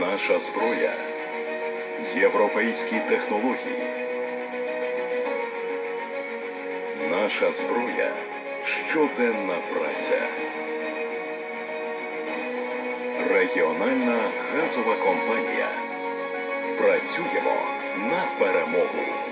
Наша зброя європейські технології. Наша зброя щоденна праця. Регіональна газова компанія. Працюємо на перемогу.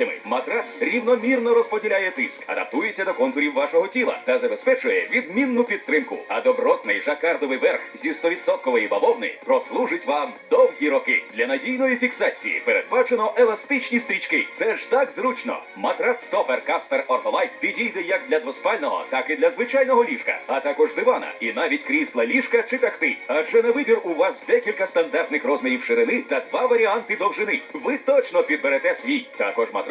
матрац рівномірно розподіляє тиск, адаптується до контурів вашого тіла та забезпечує відмінну підтримку. А добротний жакардовий верх зі 100% бавовни прослужить вам довгі роки. Для надійної фіксації передбачено еластичні стрічки. Це ж так зручно. Матрац Стопер Каспер Ортолайт підійде як для двоспального, так і для звичайного ліжка, а також дивана і навіть крісла ліжка чи тахти. Адже на вибір у вас декілька стандартних розмірів ширини та два варіанти довжини. Ви точно підберете свій. Також матрац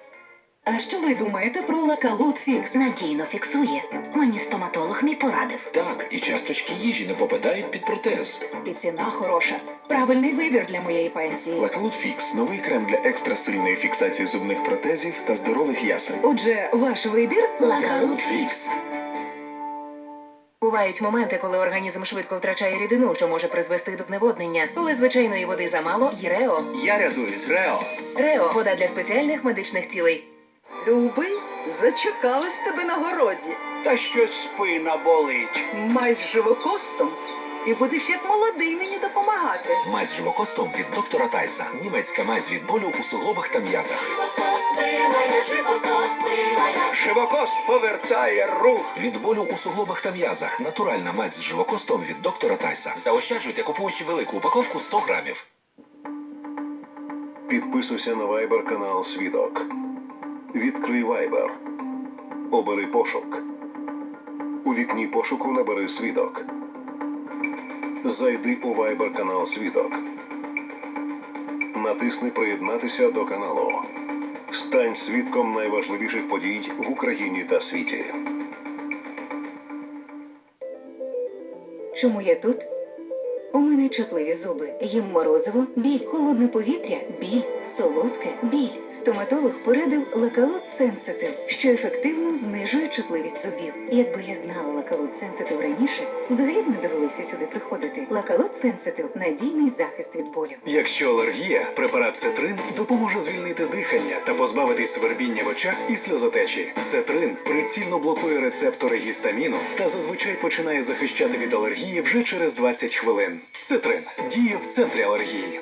А що ви думаєте про лакалут фікс? Надійно фіксує. Мені стоматолог мій порадив. Так, і часточки їжі не попадають під протез. І ціна хороша. Правильний вибір для моєї пенсії. Лакалут Фікс новий крем для екстрасильної фіксації зубних протезів та здорових ясен. Отже, ваш вибір Лакалут фікс. Бувають моменти, коли організм швидко втрачає рідину, що може призвести до зневоднення. Коли звичайної води замало, є Рео. Я рятуюсь, Рео. Рео вода для спеціальних медичних цілей. Любий, зачекалась тебе на городі. Та щось спина болить. Май з живокостом і будеш як молодий мені допомагати. Мазь з живокостом від доктора Тайса. Німецька мазь від болю у суглобах та м'язах. Живокост повертає рух. Від болю у суглобах та м'язах. Натуральна мазь з живокостом від доктора Тайса. Заощаджуйте, купуючи велику упаковку 100 грамів. Підписуйся на Viber канал Свідок. Відкрий Viber. Обери пошук. У вікні пошуку набери свідок. Зайди у Viber канал Свідок. Натисни Приєднатися до каналу. Стань свідком найважливіших подій в Україні та світі. Чому я тут? У мене чутливі зуби. Їм морозиво, біль, холодне повітря, біль, солодке, біль. Стоматолог порадив Лакалот Сенситив, що ефективно знижує чутливість зубів. Якби я знала Лакалот Сенситив раніше, взагалі б не довелося сюди приходити. Лакалот Сенситив надійний захист від болю. Якщо алергія, препарат Цетрин допоможе звільнити дихання та позбавитись свербіння в очах і сльозотечі. Цетрин прицільно блокує рецептори гістаміну та зазвичай починає захищати від алергії вже через 20 хвилин. Цетрин діє в центрі алергії.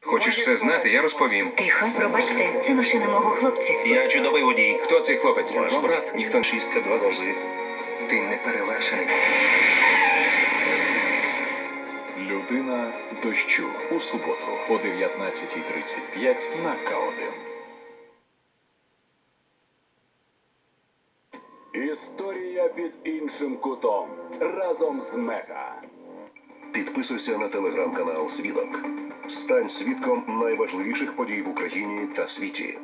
Хочеш все знати, я розповім. Тихо, пробачте, це машина мого хлопця. Я чудовий водій. Хто цей хлопець? Ваш брат. Ніхто шістка два рази. Ти не перевершений. Людина дощу у суботу о 19.35 на К1. Іншим кутом разом з Мега. Підписуйся на телеграм-канал Свідок. Стань свідком найважливіших подій в Україні та світі.